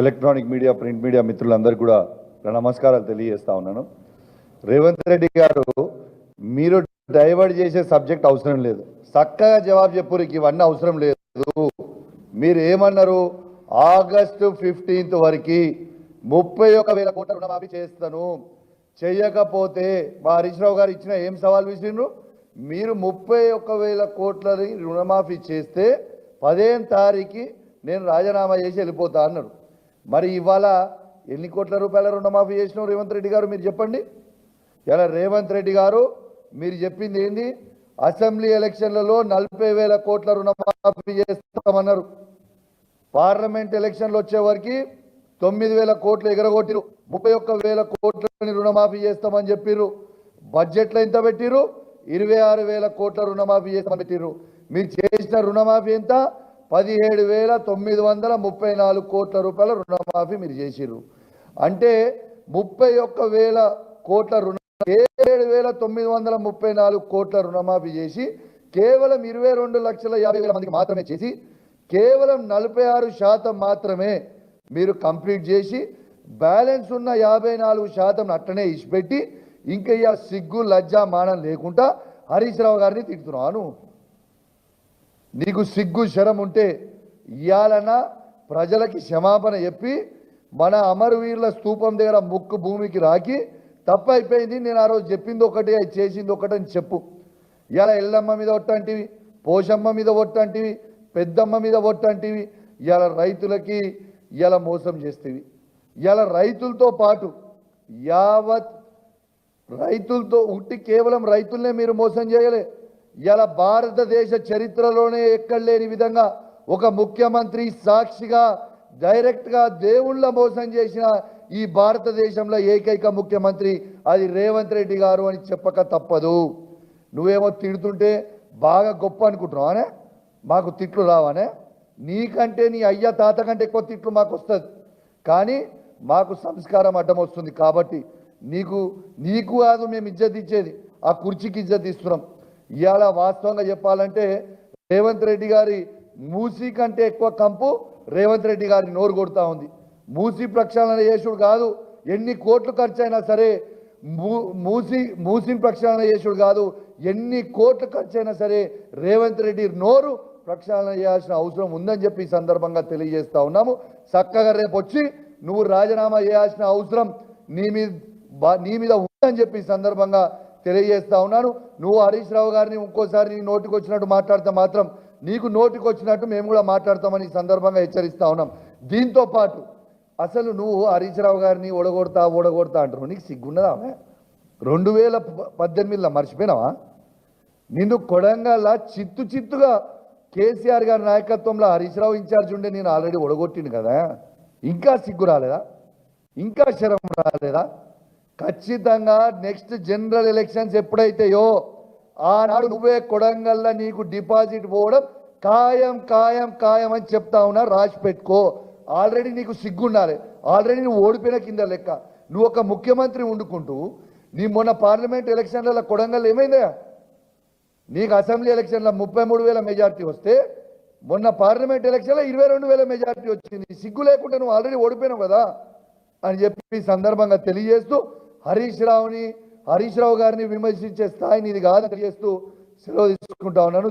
Electronic media print media మిత్రులందరికీ కూడా నా నమస్కారాలు తెలియజేస్తా ఉన్నాను. రేవంత్ రెడ్డి గారు మీరు డైవర్ట్ చేసే సబ్జెక్ట్ అవసరం లేదు. చక్కగా జవాబు చెప్పురికి ఇవన్నీ అవసరం లేదు. మీరు ఏమన్నారు? ఆగస్టు ఫిఫ్టీన్త్ వరకు ముప్పై ఒక వేల కోట్ల రుణమాఫీ చేస్తాను. చేయకపోతే మా హరీష్ రావు గారు ఇచ్చిన ఏం సవాల్ విసిరిండ్రు మీరు ముప్పై ఒక్క వేల కోట్లని రుణమాఫీ చేస్తే పదిహేను తారీఖు నేను రాజీనామా చేసి వెళ్ళిపోతా అన్నారు. మరి ఇవాళ ఎన్ని కోట్ల రూపాయల రుణమాఫీ చేసినావు రేవంత్ రెడ్డి గారు మీరు చెప్పండి? ఇలా రేవంత్ రెడ్డి గారు మీరు చెప్పింది ఏంది? అసెంబ్లీ ఎలక్షన్లలో నలభై వేల కోట్ల రుణమాఫీ చేస్తామన్నారు. పార్లమెంట్ ఎలక్షన్లు వచ్చే తొమ్మిది వేల కోట్లు ఎగరగొట్టిరు. ముప్పై ఒక్క వేల కోట్లని రుణమాఫీ చేస్తామని చెప్పిర్రు. బడ్జెట్లో ఎంత పెట్టిరు ఇరవై ఆరు వేల కోట్ల రుణమాఫీ చేస్తామని పెట్టిర్రు. మీరు చేసిన రుణమాఫీ ఎంత? పదిహేడు వేల తొమ్మిది వందల ముప్పై నాలుగు కోట్ల రూపాయల రుణమాఫీ మీరు చేసిర్రు. అంటే ముప్పై ఒక్క వేల కోట్ల రుణ ఏడు వేల తొమ్మిది వందల ముప్పై నాలుగు కోట్ల రుణమాఫీ చేసి కేవలం ఇరవై రెండు లక్షల యాభై వేల మందికి మాత్రమే చేసి కేవలం నలభై ఆరు శాతం మాత్రమే మీరు కంప్లీట్ చేసి బ్యాలెన్స్ ఉన్న యాభై నాలుగు శాతం అట్టనే ఇచ్చిపెట్టి ఇంకా సిగ్గు లజ్జ మానం లేకుండా హరీష్ రావు గారిని తిడుతున్నాను. నీకు సిగ్గు శరం ఉంటే ఇయాలన్నా ప్రజలకి క్షమాపణ చెప్పి మన అమరవీరుల స్తూపం దగ్గర ముక్కు భూమికి రాకి తప్పు అయిపోయింది నేను ఆ రోజు చెప్పింది ఒకటి అది చేసింది ఒకటి అని చెప్పు. ఇలా ఎల్లమ్మ మీద ఒట్టంటివి పోషమ్మ మీద ఒట్టంటివి పెద్దమ్మ మీద ఒట్టంటివి ఇలా రైతులకి ఇలా మోసం చేస్తేవి. ఇలా రైతులతో పాటు యావత్ రైతులతో ఉట్టి కేవలం రైతులనే మీరు మోసం చేయలే. ఇలా భారతదేశ చరిత్రలోనే ఎక్కడ లేని విధంగా ఒక ముఖ్యమంత్రి సాక్షిగా డైరెక్ట్గా దేవుళ్ళ మోసం చేసిన ఈ భారతదేశంలో ఏకైక ముఖ్యమంత్రి అది రేవంత్ రెడ్డి గారు అని చెప్పక తప్పదు. నువ్వేమో తిడుతుంటే బాగా గొప్ప అనుకుంటున్నావానే మాకు తిట్లు రావానే? నీకంటే నీ అయ్య తాత కంటే ఎక్కువ తిట్లు మాకు వస్తుంది. కానీ మాకు సంస్కారం అడ్డం వస్తుంది కాబట్టి నీకు నీకు కాదు మేము ఇజ్జత్ ఇచ్చేది ఆ కుర్చీకి ఇజ్జత్ ఇస్తున్నాం. ఇవాళ వాస్తవంగా చెప్పాలంటే రేవంత్ రెడ్డి గారి మూసీ కంటే ఎక్కువ కంపు రేవంత్ రెడ్డి గారి నోరు కొడుతూ ఉంది. మూసీ ప్రక్షాళన చేసుడు కాదు ఎన్ని కోట్లు ఖర్చు అయినా సరే మూ- మూసి మూసిని ప్రక్షాళన చేసుడు కాదు ఎన్ని కోట్లు ఖర్చు అయినా సరే రేవంత్ రెడ్డి నోరు ప్రక్షాళన చేయాల్సిన అవసరం ఉందని చెప్పి ఈ సందర్భంగా తెలియజేస్తా ఉన్నాము. చక్కగా రేపు వచ్చి నువ్వు రాజీనామా చేయాల్సిన అవసరం నీ మీద బా- నీ మీద ఉందని చెప్పి ఈ సందర్భంగా తెలియజేస్తా ఉన్నాను. నువ్వు హరీష్ రావు గారిని ఇంకోసారి నీ నోటికి వచ్చినట్టు మాట్లాడితే మాత్రం నీకు నోటికి వచ్చినట్టు మేము కూడా మాట్లాడతామని ఈ సందర్భంగా హెచ్చరిస్తా ఉన్నాం. దీంతో పాటు అసలు నువ్వు హరీష్ రావు గారిని ఓడగొడతా ఓడగొడతా అంటారు నీకు సిగ్గున్నదా రెండు వేల ప- పద్దెనిమిదిలో మర్చిపోయినావా? నిన్ను కొడంగల్లా చిత్తు చిత్తుగా కేసీఆర్ గారి నాయకత్వంలో హరీష్ రావు ఇన్ఛార్జ్ ఉండే నేను ఆల్రెడీ ఒడగొట్టిండు కదా. ఇంకా సిగ్గు రాలేదా? ఇంకా శరం రాలేదా? ఖచ్చితంగా నెక్స్ట్ జనరల్ ఎలక్షన్స్ ఎప్పుడైతాయో ఆనాడు నువ్వే కొడంగల్లో నీకు డిపాజిట్ పోవడం ఖాయం ఖాయం ఖాయం అని చెప్తా ఉన్నా రాసి పెట్టుకో. ఆల్రెడీ నీకు సిగ్గుండాలి. ఆల్రెడీ నువ్వు ఓడిపోయిన కింద లెక్క. నువ్వు ఒక ముఖ్యమంత్రి వండుకుంటూ నీ మొన్న పార్లమెంట్ ఎలక్షన్లలో కొడంగల్ ఏమైందా? నీకు అసెంబ్లీ ఎలక్షన్లో ముప్పై మూడు వేల మెజార్టీ వస్తే మొన్న పార్లమెంట్ ఎలక్షన్లో ఇరవై రెండు వేల మెజార్టీ వచ్చింది. సిగ్గు లేకుండా నువ్వు ఆల్రెడీ ఓడిపోయినావు కదా అని చెప్పి సందర్భంగా తెలియజేస్తూ హరీష్ రావుని హరీష్ రావు గారిని విమర్శించే స్థాయి ఇది కాదని తెలియజేస్తూ సెలవు తీసుకుంటా ఉన్నాను.